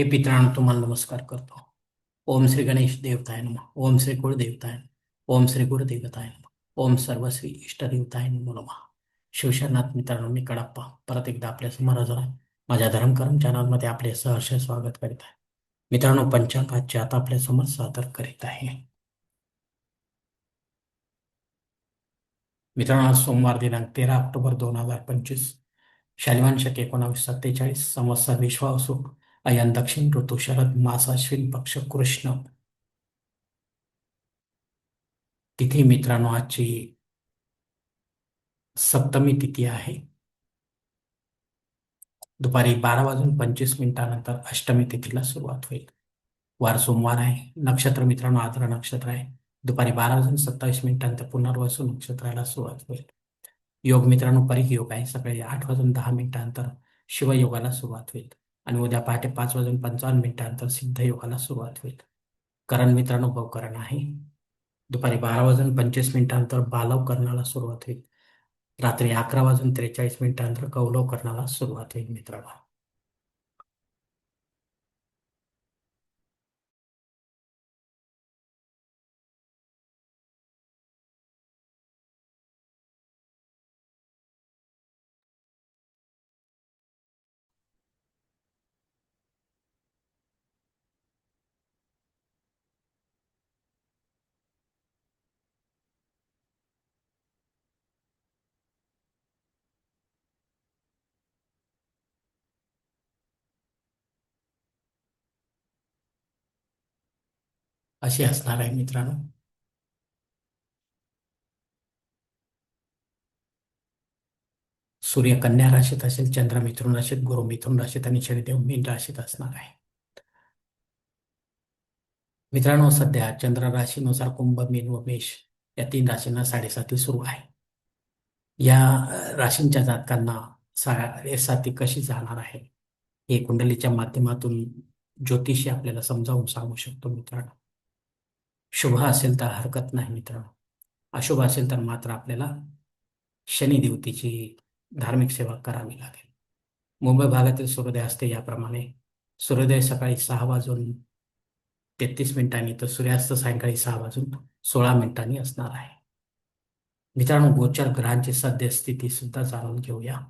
हे पितरांनो तुम्हाला नमस्कार करतो. ओम श्री गणेश देवताय नम. ओम श्री कुळदेवताय नमः. ओम श्री गुरुदेवताय नम. ओम सर्वश्री इष्टदेवताय नमो नमः. शिवशरनाथ मित्रांनो मी कडप्पा. परत एकदा आपल्यासमोर माझ्या धर्मकर्म चॅनलमध्ये आपले सहर्ष स्वागत करीत आहे. मित्रांनो पंचांगाचे आता आपल्यासमोर सादर करीत आहे. मित्रांनो आज सोमवार दिनांक तेरा ऑक्टोबर दोन हजार पंचवीस. शालिवान शक एकोणावीस सत्तेचाळीस. संवत्सर विश्वासू अयन दक्षिण ऋतू शरद मास अश्विन पक्ष कृष्ण। तिथी मित्रांनो आजची सप्तमी तिथी आहे. दुपारी बारा वाजून पंचवीस मिनिटानंतर अष्टमी तिथीला सुरुवात होईल. वार सोमवार आहे. नक्षत्र मित्रांनो आदर नक्षत्र आहे. दुपारी बारा वाजून सत्तावीस मिनिटांनंतर पुनर्वसू नक्षत्राला सुरुवात होईल. योग मित्रांनो परिक योग आहे. सकाळी आठ वाजून दहा मिनिटानंतर शिवयोगाला सुरुवात होईल. आणि उद्या पहाटे पाच वाजून पंचावन्न मिनिटानंतर सिद्ध योगाला सुरुवात होईल. करण मित्रांनो भवकरण आहे. दुपारी बारा वाजून पंचवीस मिनिटानंतर बालव करणाला सुरुवात होईल. रात्री अकरा वाजून त्रेचाळीस मिनिटानंतर कौलव करणाला सुरुवात होईल मित्रांनो. अशी असणार आहे मित्रांनो. सूर्य कन्या राशीत असेल चंद्र मिथुन राशीत गुरु मिथुन राशीत आणि शनिदेव मीन राशीत असणार आहे. मित्रांनो सध्या चंद्र राशीनुसार कुंभ मीन व मेष या तीन राशींना साडेसाती सुरू आहे. या राशींच्या जातकांना साडेसाती कशी जाणार आहे हे कुंडलीच्या माध्यमातून ज्योतिषी आपल्याला समजावून सांगू शकतो मित्रांनो. शुभ असेल तर हरकत नाही मित्र. अशुभ असेल तर मात्र आपल्याला शनिदेवतेची धार्मिक सेवा करावी लागेल. मुंबई भागातील सूर्योदय असते याप्रमाणे सूर्योदय सकाळी सहा वाजून तेहतीस मिनिटांनी तर सूर्यास्त सायंकाळी सहा वाजून सोळा मिनिटांनी असणार आहे. मित्रांनो गोचर ग्रहांची सद्यस्थिती सुद्धा जाणून घेऊया.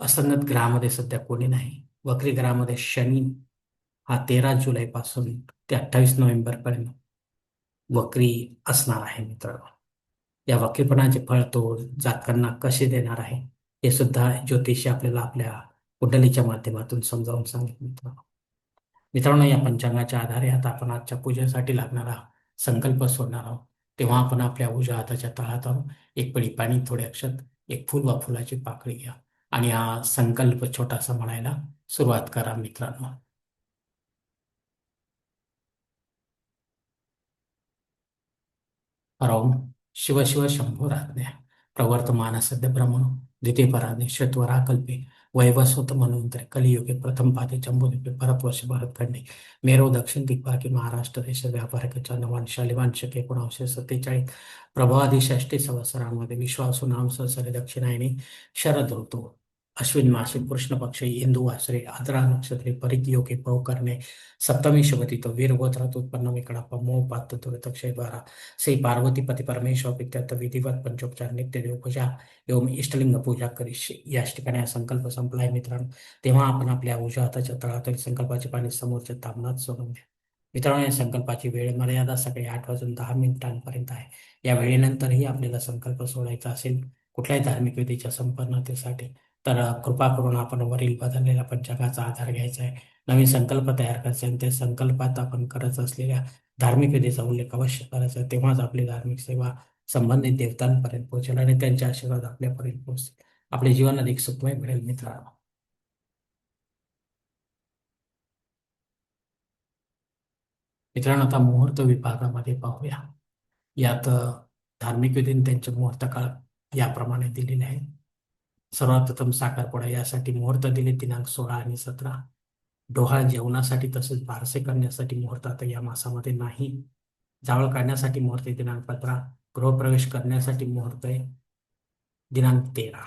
असंगत ग्रहामध्ये सध्या कोणी नाही. वक्री ग्रहामध्ये शनी हा तेरा जुलैपासून ते अठ्ठावीस नोव्हेंबरपर्यंत वक्री असणार आहे मित्रांनो. या वक्रीपणाचे फळ तो जातकांना कसे देणार आहे हे सुद्धा ज्योतिषी आपल्याला आपल्या कुंडलीच्या माध्यमातून समजावून सांगितलं मित्रांनो. मित्रांनो या पंचांगाच्या आधारे आता आपण आजच्या पूजेसाठी लागणारा संकल्प सोडणार आहोत. तेव्हा आपण आपल्या उजव्या हाताच्या तळात आहोत एक पडी पाणी थोडे अक्षत एक फुल वा फुलाची पाकळी घ्या आणि हा संकल्प छोटासा म्हणायला सुरुवात करा मित्रांनो. परम शिव शिव शंभो प्रवर्तमान सद्य ब्रह्मणो द्वितीय पराने श्वेतवरा म्हणून वैवस्वत कलियुगे प्रथम पादे जम्बूद्वीपे परतवर्ष भरतखंडे मेरो दक्षिण दिग्भागी महाराष्ट्र देश व्यापारिक चंदवान शालिवान शके एकोणावीसशे सत्तेचाळीस. प्रभादी षष्टी संवत्सरांमध्ये विश्वासू नाम सहसरे दक्षिणायने शरद ऋतू अश्विन मासिक कृष्ण पक्ष इंदू वासरे आद्रा नक्षत्रे परित योगे पव करणे सप्तमी शुभती तो वीर गोत्रात उत्पन्न विकडापा मोह पात दुरतक्षय द्वारा श्री पार्वती पती परमेश्वर विद्यार्थ विधिवत पंचोपचार नित्य देवपूजा एवं इष्टलिंग पूजा करीशी याच ठिकाणी हा संकल्प संपलाय मित्रांनो. तेव्हा आपण आपल्या उजव्या हाताच्या तळातील संकल्पाचे पाणी समोरच्या तामणात सोडून द्या. मित्रांनो या संकल्पाची वेळ मर्यादा सकाळी आठ वाजून दहा मिनिटांपर्यंत आहे. या वेळेनंतरही आपल्याला संकल्प सोडायचा असेल कुठल्याही धार्मिक विधीच्या संपन्नतेसाठी तर कृपा करून आपण वरील बदललेल्या पंचांगाचा आधार घ्यायचा आहे. नवीन संकल्प तयार करायचा आणि त्या संकल्पात आपण करत असलेल्या धार्मिक विधीचा उल्लेख अवश्य करायचा आहे. तेव्हाच आपली धार्मिक सेवा संबंधित देवतांपर्यंत पोहोचेल आणि त्यांचे आशीर्वाद आपल्यापर्यंत पोहोचतील. आपले जीवन अधिक सुखमय मिळेल मित्रांनो. मित्रांनो आता मुहूर्त विभागामध्ये पाहूया. यात धार्मिक विधीने त्यांचे मुहूर्त काळ याप्रमाणे दिलेले आहे. सर्वप्रथम साखरपुडा यासाठी मुहूर्त दिले दिनांक सोळा आणि सतरा. डोहाळ जेवणासाठी तसेच बारसे करण्यासाठी मुहूर्त आता या मासामध्ये नाही. जावळ काढण्यासाठी मुहूर्त दिनांक पंधरा. गृहप्रवेश करण्यासाठी मुहूर्त आहे दिनांक तेरा.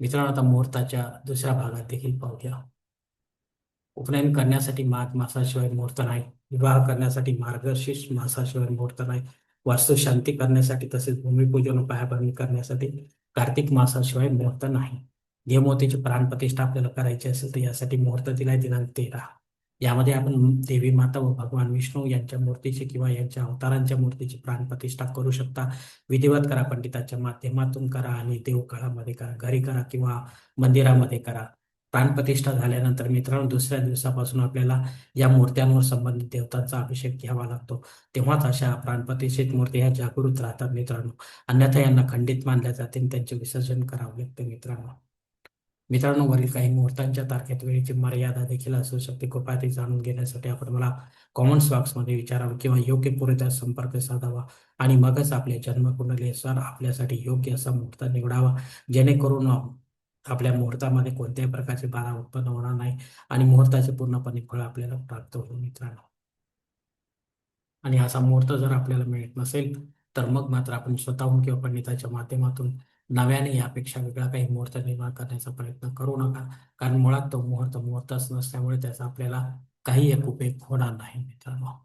मित्रांनो आता मुहूर्ताच्या दुसऱ्या भागात देखील पाहूया. उपनयन करण्यासाठी माघ मासाशिवाय मुहूर्त नाही. विवाह करण्यासाठी मार्गशीर्ष मासाशिवाय मुहूर्त नाही. वास्तू शांती करण्यासाठी तसेच भूमिपूजन व पायाभरणी करण्यासाठी कार्तिक मासाशिवाय मुहूर्त नाही. देवमोतीची प्राणप्रतिष्ठा आपल्याला करायची असेल तर यासाठी मुहूर्त दिलाय दिनांक तेरा. यामध्ये आपण देवी माता व भगवान विष्णू यांच्या मूर्तीची किंवा यांच्या अवतारांच्या मूर्तीची प्राणप्रतिष्ठा करू शकता. विधिवत करा पंडिताच्या माध्यमातून करा आणि देवकाळामध्ये करा घरी करा किंवा मंदिरामध्ये करा. प्राणप्रतिष्ठा झाल्यानंतर मित्रांनो दुसऱ्या दिवसापासून आपल्याला या मूर्त्यांवर संबंधित देवतांचा अभिषेक घ्यावा लागतो. तेव्हाच अशा प्राणप्रतिष्ठित मूर्ती ह्या जागृत राहतात मित्रांनो. अन्यथा यांना खंडित मानल्या जाते त्यांचे विसर्जन करावं लागते मित्रांनो. मित्रांनो वरील काही मुहूर्तांच्या तारखेत वेळेची मर्यादा देखील असू शकते. कृपया ते जाणून घेण्यासाठी आपण मला कॉमेंट्स बॉक्समध्ये विचारावं किंवा योग्य पुरेसा संपर्क साधावा आणि मगच आपल्या जन्मकुंडलीनुसार आपल्यासाठी योग्य असा मुहूर्त निवडावा. जेणेकरून आपल्या मुहूर्तामध्ये कोणत्याही प्रकारचे बाधा उत्पन्न होणार नाही आणि मुहूर्ताचे पूर्णपणे फळ आपल्याला प्राप्त होईल मित्रांनो. आणि असा मुहूर्त जर आपल्याला मिळत नसेल तर मग मात्र आपण स्वतःहून किंवा पंडिताच्या माध्यमातून नव्याने यापेक्षा वेगळा काही मुहूर्त निर्माण करण्याचा प्रयत्न करू नका कारण मुळात तो मुहूर्त मुहूर्तच नसल्यामुळे त्याचा आपल्याला काही एक उपयोग होणार नाही मित्रांनो.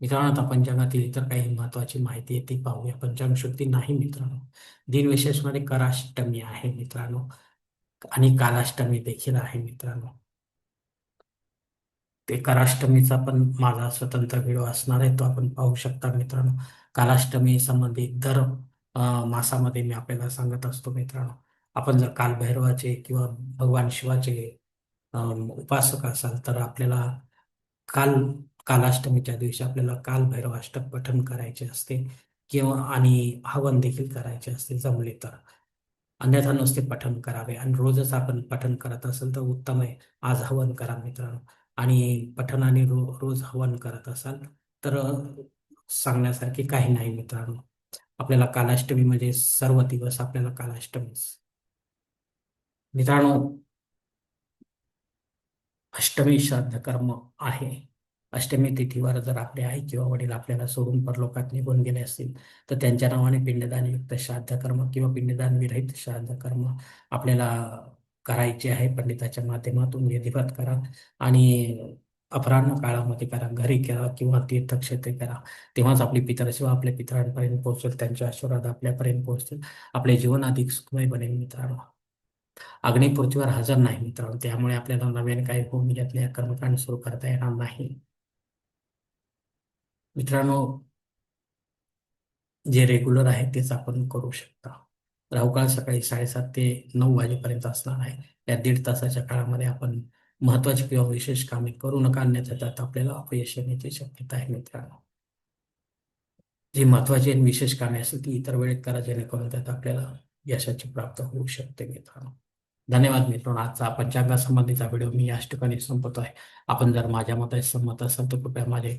मित्रांनो आता पंचांगातील इतर काही महत्वाची माहिती आहे ती पाहूया. पंचांग शुद्धी नाही मित्रांनो. दिनविशेषमध्ये कराष्टमी आहे मित्रांनो. आणि कालाष्टमी देखील आहे मित्रांनो. ते कराष्टमीचा पण माझा स्वतंत्र व्हिडिओ असणार आहे तो आपण पाहू शकता मित्रांनो. कालाष्टमी संबंधित दर मासामध्ये मी आपल्याला सांगत असतो मित्रांनो. आपण जर कालभैरवाचे किंवा भगवान शिवाचे उपासक असाल तर आपल्याला काल कालाष्टमीच्या दिवशी आपल्याला कालभैरव अष्टक पठन करायचे असते किंवा आणि हवन देखील करायचे असते जमले तर. अन्यथा नुसते पठन करावे आणि रोजच आपण पठन करत असेल तर उत्तम आहे. आज हवन करा मित्रांनो. आणि पठनाने रो रोज हवन करत असाल तर सांगण्यासारखे काही नाही मित्रांनो. आपल्याला कालाष्टमी म्हणजे सर्व दिवस आपल्याला कालाष्टमी मित्रांनो अष्टमी श्राद्ध कर्म आहे. अष्टमी तिथीवर जर आपले आई किंवा वडील आपल्याला सोडून परलोकात निघून गेले असतील तर त्यांच्या नावाने पिंडदानयुक्त श्राद्ध कर्म किंवा पिंडदान विरहित श्राद्ध कर्म आपल्याला करायचे आहे. पंडिताच्या माध्यमातून विधिवत करा आणि अपराह्न काळामध्ये करा घरी करा किंवा तीर्थक्षेत्रे करा. तेव्हाच आपली पितरसेवा आपल्या पितरांपर्यंत पोहोचेल त्यांचे आशीर्वाद आपल्यापर्यंत पोहोचतील. आपले जीवन अधिक सुखमय बनेल मित्रांनो. अग्नी पृथ्वीवर हजर नाही मित्रांनो. त्यामुळे आपल्याला नव्याने काही होऊन घेतल्या कर्मकांड सुरू करता येणार नाही. मित्रांनो जे रेग्युलर आहे तेच आपण करू शकता. राहुकाळ सकाळी साडेसात ते नऊ वाजेपर्यंत असणार आहे. या दीड तासाच्या काळामध्ये आपण महत्वाची किंवा विशेष कामे करू नका अन्यथा त्यात आपल्याला अपयश येण्याची शक्यता आहे मित्रांनो. जी महत्वाची आणि विशेष कामे असतील ती इतर वेळेत करा जेणेकरून त्यात आपल्याला यशाची प्राप्त होऊ शकते मित्रांनो. धन्यवाद मित्रांनो. आजचा पंचांगासंबंधीचा व्हिडिओ मी याच ठिकाणी संपतो आहे आपण जर माझ्या मताशी संमत असाल तर कृपया माझे